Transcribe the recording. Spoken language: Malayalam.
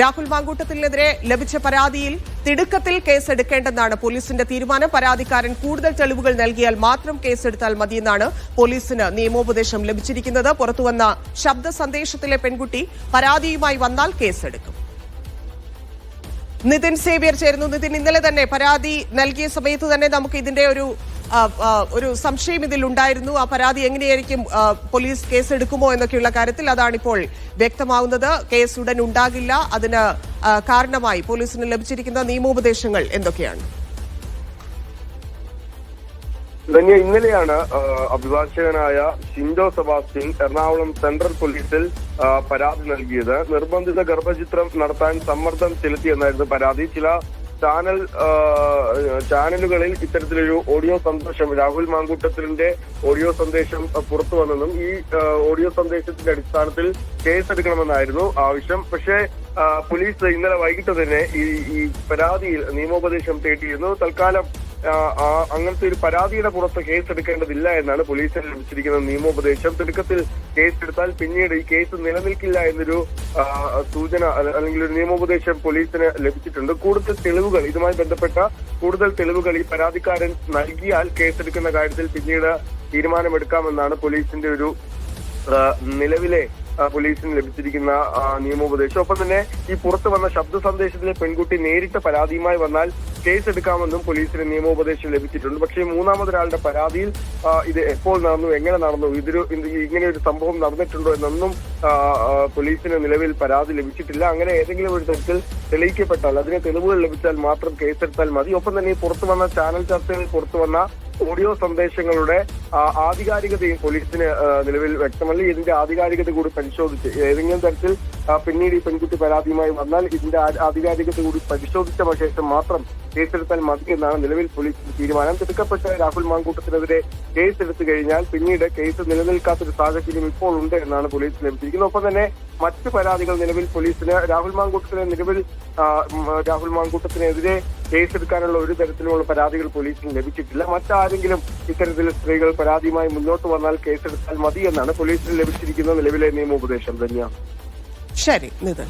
രാഹുൽ മാങ്കൂട്ടത്തിനെതിരെ ലഭിച്ച പരാതിയിൽ തിടുക്കത്തിൽ കേസെടുക്കേണ്ടെന്നാണ് പോലീസിന്റെ തീരുമാനം. പരാതിക്കാരൻ കൂടുതൽ തെളിവുകൾ നൽകിയാൽ മാത്രം കേസെടുത്താൽ മതിയെന്നാണ് പോലീസിന് നിയമോപദേശം ലഭിച്ചിരിക്കുന്നത്. പുറത്തുവന്ന ശബ്ദ സന്ദേശത്തിലെ പെൺകുട്ടി പരാതിയുമായി വന്നാൽ കേസെടുക്കും. നിതിൻ സേവ്യർ ചേരുന്നു. നിതിൻ ഇന്നലെ തന്നെ പരാതി നൽകിയ സമയത്ത് തന്നെ നമുക്ക് ഇതിന്റെ ഒരു ഒരു സംശയം ഇതിൽ ഉണ്ടായിരുന്നു. ആ പരാതി എങ്ങനെയായിരിക്കും പോലീസ് കേസ് എടുക്കുമോ എന്നൊക്കെയുള്ള കാര്യത്തിൽ അതാണിപ്പോൾ വ്യക്തമാവുന്നത്. കേസ് ഉടൻ ഉണ്ടാകില്ല. അതിന് കാരണമായി പോലീസിന് ലഭിച്ചിരിക്കുന്ന നിയമോപദേശങ്ങൾ എന്തൊക്കെയാണ്? ഇന്നലെയാണ് അഭിഭാഷകനായ ഷിൻഡോ സെബാസ്റ്റ്യൻ എറണാകുളം സെൻട്രൽ പോലീസിൽ പരാതി നൽകിയത്. നിർബന്ധിത ഗർഭചിത്രം നടത്താൻ സമ്മർദ്ദം ചെലുത്തിയെന്നായിരുന്നു പരാതി. ചില ചാനൽ ചാനലുകളിൽ ഇത്തരത്തിലൊരു ഓഡിയോ സന്ദേശം രാഹുൽ മാങ്കൂട്ടത്തിന്റെ ഓഡിയോ സന്ദേശം പുറത്തു വന്നെന്നും ഈ ഓഡിയോ സന്ദേശത്തിന്റെ അടിസ്ഥാനത്തിൽ കേസെടുക്കണമെന്നായിരുന്നു ആവശ്യം. പക്ഷേ പോലീസ് ഇന്നലെ വൈകിട്ട് തന്നെ ഈ ഈ പരാതിയിൽ നിയമോപദേശം തേടിയിരുന്നു. തൽക്കാലം അങ്ങനത്തെ ഒരു പരാതിയുടെ പുറത്ത് കേസ് എടുക്കേണ്ടതില്ല എന്നാണ് പോലീസിന് ലഭിച്ചിരിക്കുന്ന നിയമോപദേശം. തിടുക്കത്തിൽ കേസെടുത്താൽ പിന്നീട് ഈ കേസ് നിലനിൽക്കില്ല എന്നൊരു സൂചന അല്ലെങ്കിൽ ഒരു നിയമോപദേശം പോലീസിന് ലഭിച്ചിട്ടുണ്ട്. കൂടുതൽ തെളിവുകൾ ഇതുമായി ബന്ധപ്പെട്ട കൂടുതൽ തെളിവുകൾ ഈ പരാതിക്കാരൻ നൽകിയാൽ കേസെടുക്കുന്ന കാര്യത്തിൽ പിന്നീട് തീരുമാനമെടുക്കാമെന്നാണ് പോലീസിന്റെ ഒരു നിലവിലെ പോലീസിന് ലഭിച്ചിരിക്കുന്ന നിയമോപദേശം. ഒപ്പം തന്നെ ഈ പുറത്തു വന്ന ശബ്ദ സന്ദേശത്തിലെ പെൺകുട്ടി നേരിട്ട് പരാതിയുമായി വന്നാൽ കേസ് എടുക്കാമെന്നും പോലീസിന് നിയമോപദേശം ലഭിച്ചിട്ടുണ്ട്. പക്ഷേ മൂന്നാമതൊരാളുടെ പരാതിയിൽ ഇത് എപ്പോൾ നടന്നു എങ്ങനെ നടന്നു ഇതൊരു ഇത് ഇങ്ങനെ ഒരു സംഭവം നടന്നിട്ടുണ്ടോ എന്നൊന്നും പോലീസിന് നിലവിൽ പരാതി ലഭിച്ചിട്ടില്ല. അങ്ങനെ ഏതെങ്കിലും ഒരു തരത്തിൽ തെളിയിക്കപ്പെട്ടാൽ അതിന് തെളിവുകൾ ലഭിച്ചാൽ മാത്രം കേസെടുത്താൽ മതി. ഒപ്പം തന്നെ ഈ പുറത്തു വന്ന ചാനൽ ചർച്ചകളിൽ പുറത്തു വന്ന ഓഡിയോ സന്ദേശങ്ങളുടെ ആധികാരികതയും പോലീസിന് നിലവിൽ വ്യക്തമല്ല. ഇതിന്റെ ആധികാരികത കൂടി പരിശോധിച്ച് ഏതെങ്കിലും തരത്തിൽ പിന്നീട് ഈ പെൺകുട്ടി പരാതിയുമായി വന്നാൽ ഇതിന്റെ ആധികാരികത കൂടി പരിശോധിച്ച ശേഷം മാത്രം കേസെടുത്താൽ മതി എന്നാണ് നിലവിൽ പോലീസിന്റെ തീരുമാനം. തിടുക്കപ്പെട്ട രാഹുൽ മാങ്കൂട്ടത്തിനെതിരെ കേസ് എടുത്തു കഴിഞ്ഞാൽ പിന്നീട് കേസ് നിലനിൽക്കാത്തൊരു സാഹചര്യം ഇപ്പോൾ ഉണ്ട് എന്നാണ് പോലീസ് ലഭിച്ചിരിക്കുന്നത് ഒപ്പം തന്നെ മറ്റ് പരാതികൾ നിലവിൽ പോലീസിന് രാഹുൽ മാങ്കൂട്ടത്തിന് നിലവിൽ രാഹുൽ മാങ്കൂട്ടത്തിനെതിരെ കേസെടുക്കാനുള്ള ഒരു തരത്തിലുള്ള പരാതികൾ പോലീസിന് ലഭിച്ചിട്ടില്ല. മറ്റാരെങ്കിലും ഇത്തരത്തിൽ സ്ത്രീകൾ പരാതിയുമായി മുന്നോട്ട് വന്നാൽ കേസെടുത്താൽ മതി എന്നാണ് പോലീസിന് ലഭിച്ചിരിക്കുന്ന നിലവിലെ നിയമോപദേശം തന്നെയാണ്. ശരി നിതിൻ